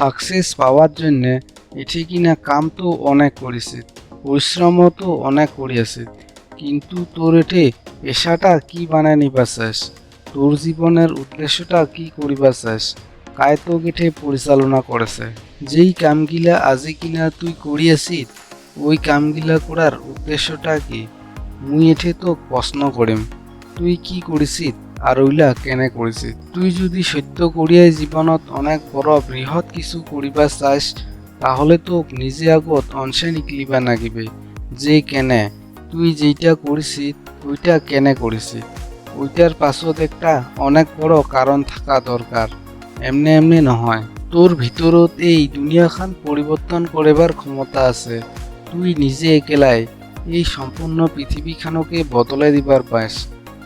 Success পাওয়ার জন্য এটি কিনা কাম তো অনেক করেছে, পরিশ্রমও তো অনেক করিয়াছে। কিন্তু তোর এটে পেশাটা কি বানায় নিবা চাস? তোর জীবনের উদ্দেশ্যটা কি করিবা চাস? কায় তো গেঠে পরিচালনা করেছে। যেই কামগিলা আজি কিনা তুই করিয়াছিস, ওই কামগিলা করার উদ্দেশ্যটা কি? মুই এঠে তো প্রশ্ন করিম, তুই কি করিছিস? আর ওইলা কেনে করিছিস তুই যদি সত্য করিয়াই জীবনত অনেক বড় বৃহৎ কিছু করিবা চাস তাহলে তো নিজে আগত অংশে নিকলিবা নাগিবে। যে কেনে? তুই যেইটা করিছিস ওইটা কেনে করিছিস ওইটার পাছত একটা অনেক বড় কারণ থাকা দরকার এমনি এমনি নহয় তোর ভিতৰত এই দুনিয়াখান পরিবর্তন করিবার ক্ষমতা আছে। তুই নিজে একেলাই এই সম্পূর্ণ পৃথিবীখানকে বদলে দিবার পাইস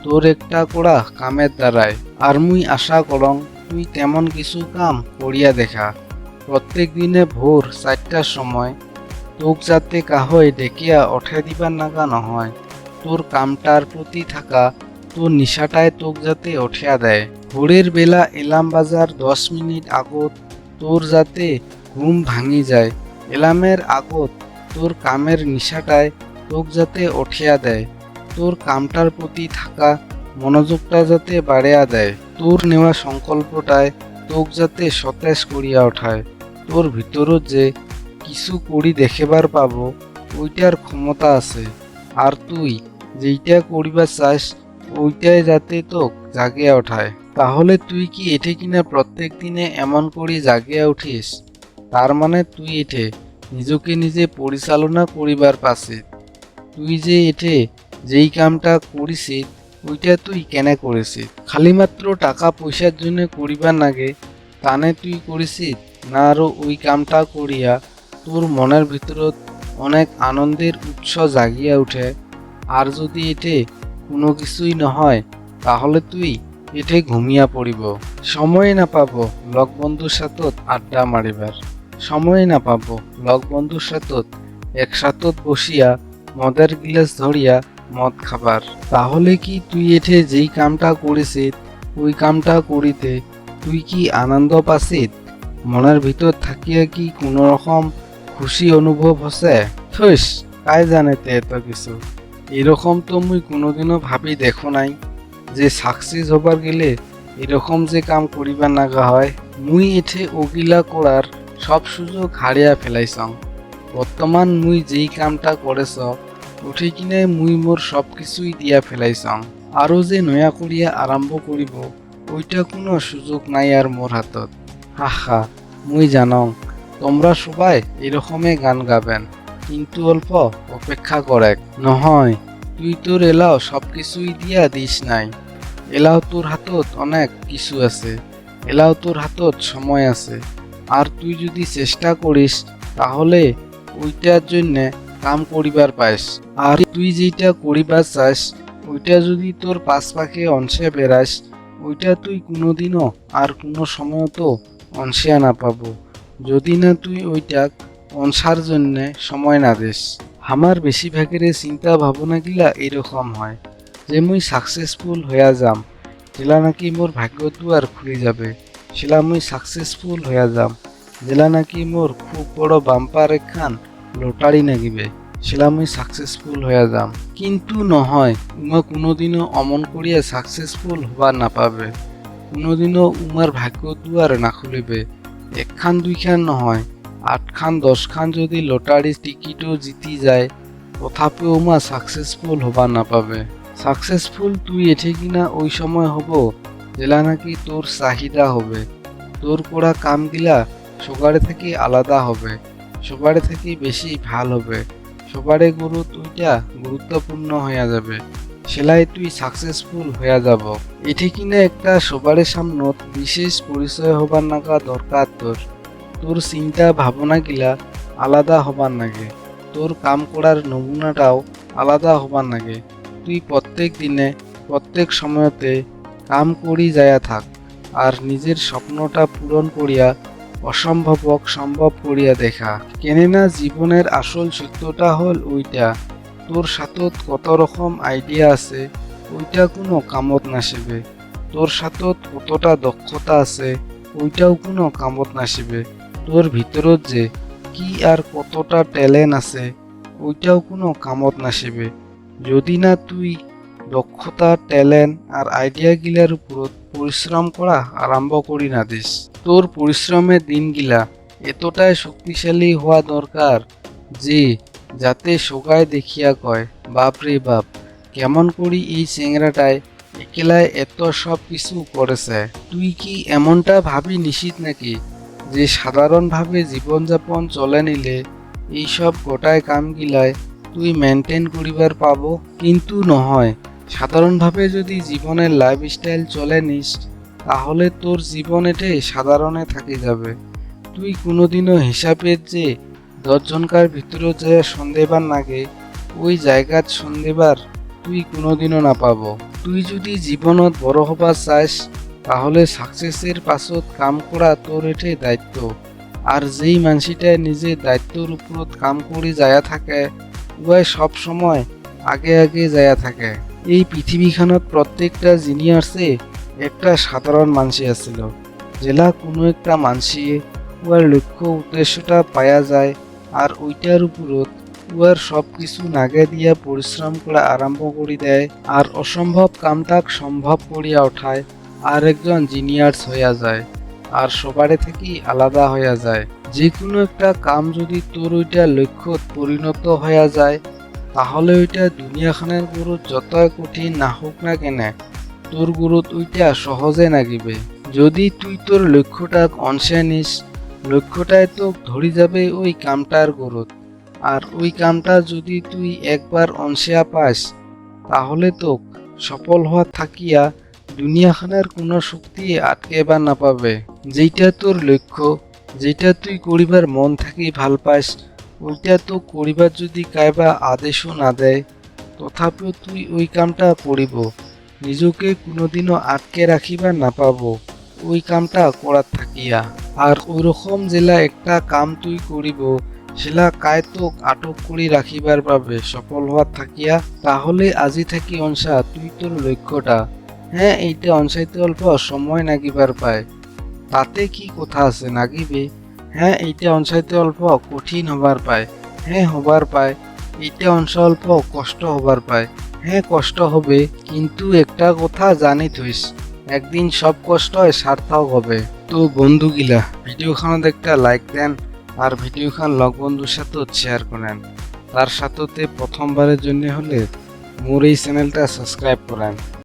তোর একটা করা কামের দ্বারায়, আর মুই আশা করং তুই তেমন কিছু কাম করিয়া দেখা। প্রত্যেক দিনে ভোর চারটার সময় তোক যাতে কাহয় ডেকিয়া ওঠে দিবার নাগা নহয়। তোর কামটার প্রতি থাকা তোর নিশাটায় তোক যাতে ওঠিয়া দেয়। ভোরের বেলা এলাম বাজার দশ মিনিট আগত তোর যাতে ঘুম ভাঙি যায়। এলামের আগত তোর কামের নিশাটায় তোক যাতে ওঠিয়া দেয়। তোর কামটার প্রতি থাকা মনোযোগটা যাতে বাড়িয়া দেয় তোর নেওয়া সংকল্পটায় তোক যাতে সতেজ করিয়া ওঠায়, তোর ভিতরত যে কিছু করি দেখিবার পাবো, ওইটার ক্ষমতা আছে। আর তুই যেইটা করিবা চাস, ওইটাই যাতে তোক জাগিয়া ওঠায়। তাহলে তুই কি এঠে কিনা প্রত্যেক দিনে এমন করি জাগিয়া উঠিস? তার মানে তুই এঠে নিজকে নিজে পরিচালনা করিবার পাশে। তুই যে এঠে যেই কামটা করিছিস ওইটা তুই কেনে করেছিস খালি মাত্র টাকা পয়সার জন্য করিবার নাগে, তানে তুই করিছিস না আরও ওই কামটা করিয়া তোর মনের ভিতরত অনেক আনন্দের উৎস জাগিয়া উঠে। আর যদি এটে কোনো কিছুই নহয়, তাহলে তুই এঠে ঘুমিয়া পড়িব। সময় না পাব লগ বন্ধুর সাথত আড্ডা মারিবার। সময় না পাব লগ বন্ধুর সাথত একসাথত বসিয়া মদের গিলাস ধরিয়া মদ খাবার। তাহলে কি তুই এঠে যেই কামটা করেছিস, ওই কামটা করিতে তুই কি আনন্দ পাছিস মনের ভিতর থাকিয়া কি কোনো রকম খুশি অনুভব হচ্ছে থইস, কাই জানে তে এত কিছু? এরকম তো মুই কোনোদিনও ভাবি দেখো নাই। যে সাকসেস হবার গেলে এরকম যে কাম করিবার নাগা হয়, মুই এঠে ওগিলা করার সব সুযোগ হারিয়া ফেলাইছং। বর্তমান মুই যেই কামটা করেছ উঠে কিনে মুই মোর সব কিছুই দিয়া ফেলাইছং আরও যে নয়া করিয়া আরম্ভ করিব ওইটা কোনো সুযোগ নাই আর মোর হাতত। হাহা মুই জানং, তোমরা সবাই এরকমে গান গাবেন। কিন্তু অল্প অপেক্ষা করেক নহয়, তুই তোর এলাও সব কিছুই দিয়া দিস নাই। এলাও তোর হাতত অনেক কিছু আছে। এলাও তোর হাতত সময় আছে। আর তুই যদি চেষ্টা করিস তাহলে ওইটার জন্য কাম করিবার পাইস। আর তুই যেটা করিবার চাস, ওইটা যদি তোর পাশ পাখে অংশে বেড়াস ওইটা তুই কোনোদিনও আর কোনো সময় তো অংশিয়া না পাবো। যদি না তুই ওইটাক অনসার জন্য সময় না দিস। আমার বেশিরভাগের চিন্তা ভাবনাগুলা এরকম হয় যে মুই সাকসেসফুল হইয়া যাম, যেলা নাকি মোর ভাগ্য দুয়ার খুলি যাবে। সেলা মুই সাকসেসফুল হইয়া যাম, যেলা নাকি মোর খুব বড় বাম্পার একখান লটারি নাগিবে সেলা মুই সাকসেসফুল হইয়া যাম। কিন্তু নহয়, উমা কোনোদিনও অমন করিয়া সাকসেসফুল হবার না পাবে কোনোদিনও উমার ভাগ্য দুয়ার না খুলিবে। একখান, দুইখান নহয়, আটখান, দশখান যদি লটারি টিকিটও জিতি যায়, তথাপিও উমা সাকসেসফুল হবা না পাবে সাকসেসফুল তুই এঠে কিনা ওই সময় হব, জেলা নাকি তোর চাহিদা হবে। তোর করা কামগিলা সবারে থেকে আলাদা হবে। সবারে থেকে বেশি ভালো হবে। সবারে গুরু তুইটা গুরুত্বপূর্ণ হইয়া যাবে। সেলাই তুই সাকসেসফুল হইয়া যাব। এটি কিনা একটা সবারে সামনত বিশেষ পরিচয় হবার নাকা দরকার তোর। তোর চিন্তা ভাবনা গিলা আলাদা হবার নাগে। তোর কাম করার নমুনাটাও আলাদা হবার নাগে। তুই প্রত্যেক দিনে, প্রত্যেক সময়তে কাম করি যায়া থাক। আর নিজের স্বপ্নটা পূরণ করিয়া অসম্ভবক সম্ভব করিয়া দেখা। কেননা জীবনের আসল সত্যটা হল ওইটা তোর সাথত কত রকম আইডিয়া আছে ওইটা কোনো কামত নাসিবে তোর সাথত কতটা দক্ষতা আছে ওইটাও কোনো কামত নাসিবে তোর ভিতরত যে কি আর কতটা ট্যালেন্ট আছে ওইটাও কোনো কামত নাসিবে যদি না তুই দক্ষতা, ট্যালেন্ট আর আইডিয়া গিলার উপরত পরিশ্রম করা আরম্ভ করি না দিস তোর পরিশ্রমের দিনগিলা এতটাই শক্তিশালী হওয়া দরকার যে, যাতে সোগায় দেখিয়া কয়, বাপ রে বাপ, কেমন করি এই চেংরাটায় একেলায় এত সব কিছু করেছে। তুই কি এমনটা ভাবি নিশ্চিত নাকি যে, সাধারণভাবে জীবনযাপন চলে নিলে এইসব গোটায় কামগিলায় তুই মেনটেন করিবার পাবো? কিন্তু নহয়। সাধারণভাবে যদি জীবনের লাইফস্টাইল চলে নিস, তাহলে তোর জীবন এটাই সাধারণে থাকি যাবে। তুই কোনোদিনও হিসাবের যে দশজনকার ভিতরে যে সন্দেহবার নাগে, ওই জায়গাত সন্দেহবার তুই কোনোদিনও না পাবো। তুই যদি জীবনত বড় হবার চাস, তাহলে সাকসেসের পাছত কাম করা তোর এটে দায়িত্ব। আর যেই মানসিটায় নিজে দায়িত্বর উপরত কাম করি যায়া থাকে, উহাই সব সময় আগে আগে যায়া থাকে। এই পৃথিবীখানত প্রত্যেকটা জিনিয়ার্সে একটা সাধারণ মানসি আছিল। জেলা কোনো একটা মানসি উহার লক্ষ্য উদ্দেশ্যটা পায়া যায় আর ওইটার উপরত উহার সব কিছু নাগে দিয়া পরিশ্রম করা আরম্ভ করি দেয় আর অসম্ভব কামটাক সম্ভব করিয়া ওঠায় আর একজন জিনিয়ার্স হইয়া যায় আর সবারে থেকে আলাদা হইয়া যায়। যে কোনো একটা কাম যদি তোর ওইটা লক্ষ্যত পরিণত হইয়া যায় তাহলে ওইটা দুনিয়াখানের গুরুত যতই কঠিন না হোক না কেনে, তোর গুরুত ওইটা সহজে নাগিবে যদি তুই তোর লক্ষ্যটাক অনসে নিস, লক্ষ্যটায় তো ধরি যাবে ওই কামটার গুরুত আর ওই কামটা যদি তুই একবার অনসিয়া পাস, তাহলে তো সফল হওয়া থাকিয়া দুনিয়াখানের কোনো শক্তি আটকেবার না পাবে। যেইটা তোর লক্ষ্য যেটা তুই করিবার মন থাকি ভালো পাস ওইটা তো করিবার যদি কাইবা আদেশও না দেয়, তথাপিও তুই ওই কামটা করিব নিজকে কোনোদিনও আটকে রাখিবার না পাবো। ওই কামটা করার থাকিয়া। আর ওইরকম জেলা একটা কাম তুই করিব, সেলা কায় তোক আটক করি রাখিবার বাবে সফল হওয়ার থাকিয়া, তাহলে আজি থাকি অনসা তুই তোর লক্ষ্যটা। হ্যাঁ এইটা অনসাইতে অল্প সময় নাগিবার পায়। তাতে কি কথা আছে নাগিবে? হ্যাঁ এইটা অনসাইতে অল্প কঠিন হবার পায়। হ্যাঁ হবার পায়। এইটা অংশ অল্প কষ্ট হবার পায়। হ্যাঁ কষ্ট হবে, কিন্তু একটা কথা জানি থইস একদিন সব কষ্ট সার্থক হবে। তো বন্ধুগিলা ভিডিওখানত একটা লাইক দেন আর ভিডিওখান লগ বন্ধুর সাথেও শেয়ার করেন। তার সাথে প্রথমবারের জন্য হলে মোর এই চ্যানেলটা সাবস্ক্রাইব করেন।